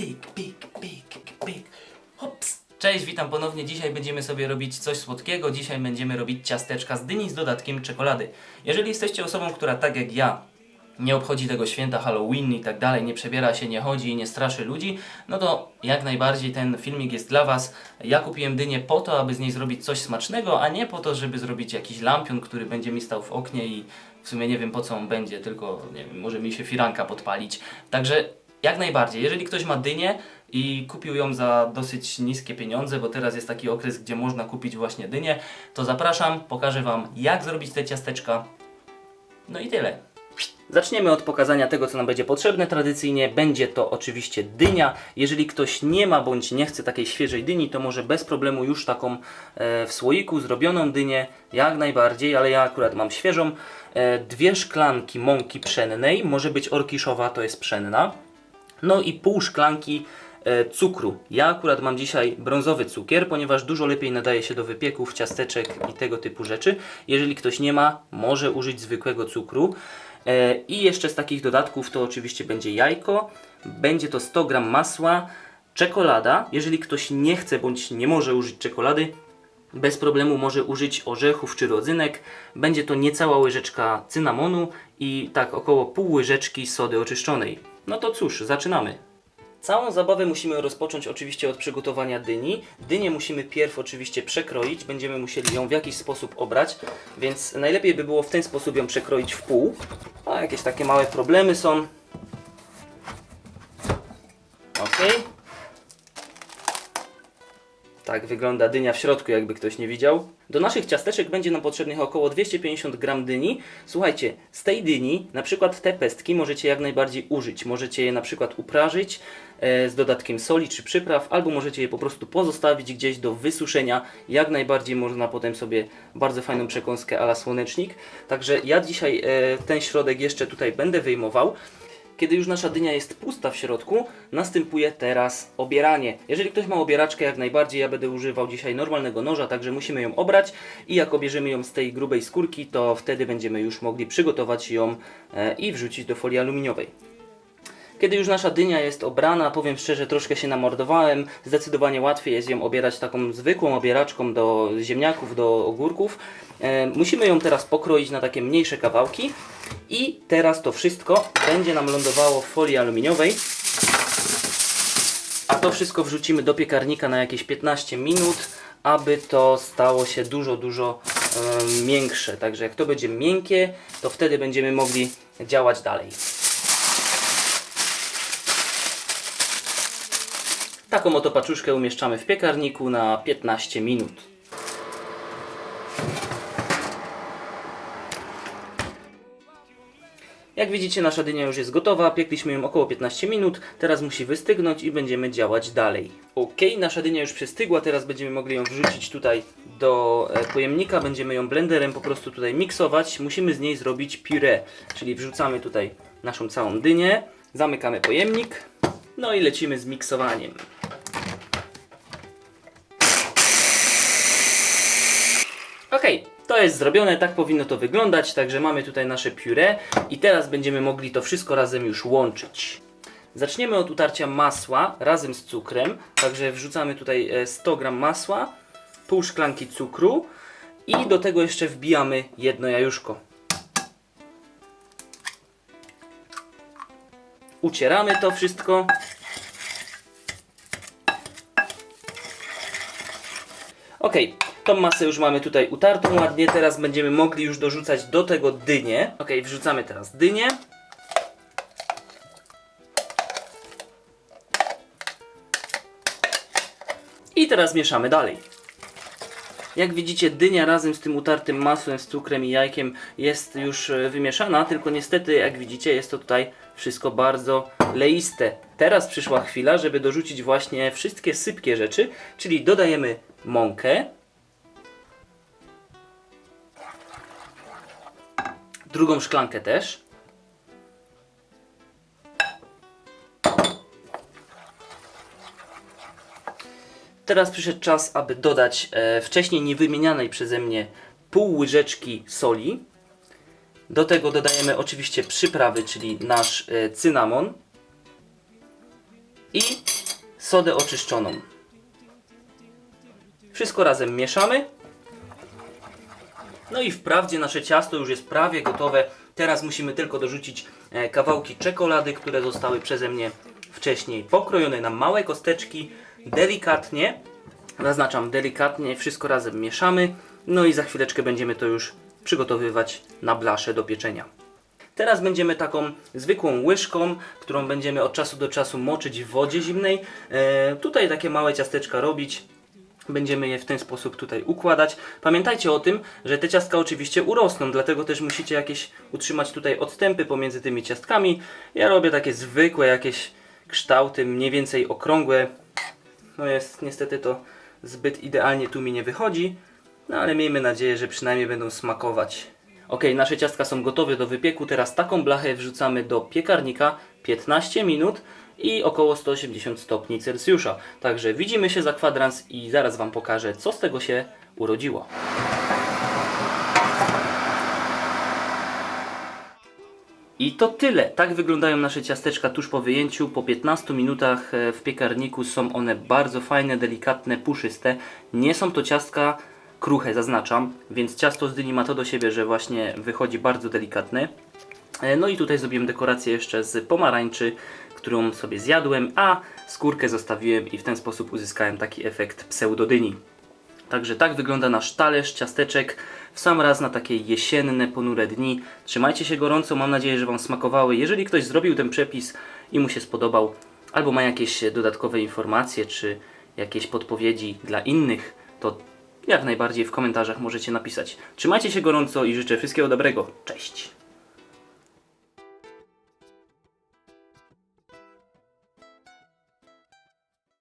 Pik, pik, pik, pik. Hops. Cześć, witam ponownie. Dzisiaj będziemy sobie robić coś słodkiego. Dzisiaj będziemy robić ciasteczka z dyni z dodatkiem czekolady. Jeżeli jesteście osobą, która tak jak ja nie obchodzi tego święta Halloween i tak dalej, nie przebiera się, nie chodzi i nie straszy ludzi, no to jak najbardziej ten filmik jest dla Was. Ja kupiłem dynię po to, aby z niej zrobić coś smacznego, a nie po to, żeby zrobić jakiś lampion, który będzie mi stał w oknie i w sumie nie wiem po co on będzie, tylko nie wiem, może mi się firanka podpalić. Także jak najbardziej, jeżeli ktoś ma dynię i kupił ją za dosyć niskie pieniądze, bo teraz jest taki okres, gdzie można kupić właśnie dynię, to zapraszam, pokażę Wam jak zrobić te ciasteczka. No i tyle. Zaczniemy od pokazania tego, co nam będzie potrzebne tradycyjnie. Będzie to oczywiście dynia. Jeżeli ktoś nie ma bądź nie chce takiej świeżej dyni, to może bez problemu już taką e, w słoiku zrobioną dynię, jak najbardziej, ale ja akurat mam świeżą. E, dwie szklanki mąki pszennej, może być orkiszowa, to jest pszenna. No i pół szklanki e, cukru. Ja akurat mam dzisiaj brązowy cukier, ponieważ dużo lepiej nadaje się do wypieków, ciasteczek i tego typu rzeczy. Jeżeli ktoś nie ma, może użyć zwykłego cukru. E, I jeszcze z takich dodatków to oczywiście będzie jajko, będzie to 100 g masła, czekolada. Jeżeli ktoś nie chce bądź nie może użyć czekolady, bez problemu może użyć orzechów czy rodzynek. Będzie to niecała łyżeczka cynamonu i tak około pół łyżeczki sody oczyszczonej. No to cóż, zaczynamy. Całą zabawę musimy rozpocząć oczywiście od przygotowania dyni. Dynię musimy pierw oczywiście przekroić, będziemy musieli ją w jakiś sposób obrać, więc najlepiej by było w ten sposób ją przekroić w pół. A jakieś takie małe problemy są. Ok. Tak wygląda dynia w środku, jakby ktoś nie widział. Do naszych ciasteczek będzie nam potrzebnych około 250 gram dyni. Słuchajcie, z tej dyni, na przykład te pestki możecie jak najbardziej użyć. Możecie je na przykład uprażyć e, z dodatkiem soli czy przypraw, albo możecie je po prostu pozostawić gdzieś do wysuszenia. Jak najbardziej można potem sobie bardzo fajną przekąskę ala słonecznik. Także ja dzisiaj e, ten środek jeszcze tutaj będę wyjmował. Kiedy już nasza dynia jest pusta w środku, następuje teraz obieranie. Jeżeli ktoś ma obieraczkę, jak najbardziej ja będę używał dzisiaj normalnego noża, także musimy ją obrać i jak obierzemy ją z tej grubej skórki, to wtedy będziemy już mogli przygotować ją e, i wrzucić do folii aluminiowej. Kiedy już nasza dynia jest obrana, powiem szczerze, troszkę się namordowałem. Zdecydowanie łatwiej jest ją obierać taką zwykłą obieraczką do ziemniaków, do ogórków. E, musimy ją teraz pokroić na takie mniejsze kawałki. I teraz to wszystko będzie nam lądowało w folii aluminiowej. A to wszystko wrzucimy do piekarnika na jakieś 15 minut, aby to stało się dużo, dużo e, miększe. Także jak to będzie miękkie, to wtedy będziemy mogli działać dalej. Taką oto paczuszkę umieszczamy w piekarniku na 15 minut. Jak widzicie nasza dynia już jest gotowa, piekliśmy ją około 15 minut, teraz musi wystygnąć i będziemy działać dalej. Ok, nasza dynia już przystygła, teraz będziemy mogli ją wrzucić tutaj do e, pojemnika, będziemy ją blenderem po prostu tutaj miksować, musimy z niej zrobić puree, czyli wrzucamy tutaj naszą całą dynię, zamykamy pojemnik, no i lecimy z miksowaniem. Jest zrobione, tak powinno to wyglądać, także mamy tutaj nasze puree i teraz będziemy mogli to wszystko razem już łączyć. Zaczniemy od utarcia masła razem z cukrem, także wrzucamy tutaj e, 100 g masła, pół szklanki cukru i do tego jeszcze wbijamy jedno jajuszko. Ucieramy to wszystko. Ok, tą masę już mamy tutaj utartą ładnie, teraz będziemy mogli już dorzucać do tego dynię. Ok, wrzucamy teraz dynię. I teraz mieszamy dalej. Jak widzicie, dynia razem z tym utartym masłem, z cukrem i jajkiem jest już e, wymieszana, tylko niestety, jak widzicie, jest to tutaj wszystko bardzo leiste. Teraz przyszła chwila, żeby dorzucić właśnie wszystkie sypkie rzeczy, czyli dodajemy mąkę, drugą szklankę też. Teraz przyszedł czas, aby dodać e, wcześniej niewymienianej przeze mnie pół łyżeczki soli. Do tego dodajemy oczywiście przyprawy, czyli nasz e, cynamon. i sodę oczyszczoną. Wszystko razem mieszamy. No i wprawdzie nasze ciasto już jest prawie gotowe. Teraz musimy tylko dorzucić e, kawałki czekolady, które zostały przeze mnie wcześniej pokrojone na małe kosteczki. Delikatnie, zaznaczam delikatnie, wszystko razem mieszamy. No i za chwileczkę będziemy to już przygotowywać na blaszę do pieczenia. Teraz będziemy taką zwykłą łyżką, którą będziemy od czasu do czasu moczyć w wodzie zimnej. E, tutaj takie małe ciasteczka robić. Będziemy je w ten sposób tutaj układać. Pamiętajcie o tym, że te ciastka oczywiście urosną, dlatego też musicie jakieś utrzymać tutaj odstępy pomiędzy tymi ciastkami. Ja robię takie zwykłe jakieś kształty, mniej więcej okrągłe. No jest niestety to zbyt idealnie tu mi nie wychodzi, no ale miejmy nadzieję, że przynajmniej będą smakować. Ok, nasze ciastka są gotowe do wypieku. Teraz taką blachę wrzucamy do piekarnika 15 minut i około 180 stopni Celsjusza. Także widzimy się za kwadrans i zaraz Wam pokażę, co z tego się urodziło. I to tyle. Tak wyglądają nasze ciasteczka tuż po wyjęciu. Po 15 minutach e, w piekarniku są one bardzo fajne, delikatne, puszyste. Nie są to ciastka kruche, zaznaczam, więc ciasto z dyni ma to do siebie, że właśnie wychodzi bardzo delikatne. E, No i tutaj zrobiłem dekorację jeszcze z pomarańczy, którą sobie zjadłem, a skórkę zostawiłem i w ten sposób uzyskałem taki efekt pseudodyni. Także tak wygląda nasz talerz ciasteczek w sam raz na takie jesienne, ponure dni. Trzymajcie się gorąco, mam nadzieję, że Wam smakowały. Jeżeli ktoś zrobił ten przepis i mu się spodobał, albo ma jakieś dodatkowe informacje, czy jakieś podpowiedzi dla innych, to jak najbardziej w komentarzach możecie napisać. Trzymajcie się gorąco i życzę wszystkiego dobrego. Cześć!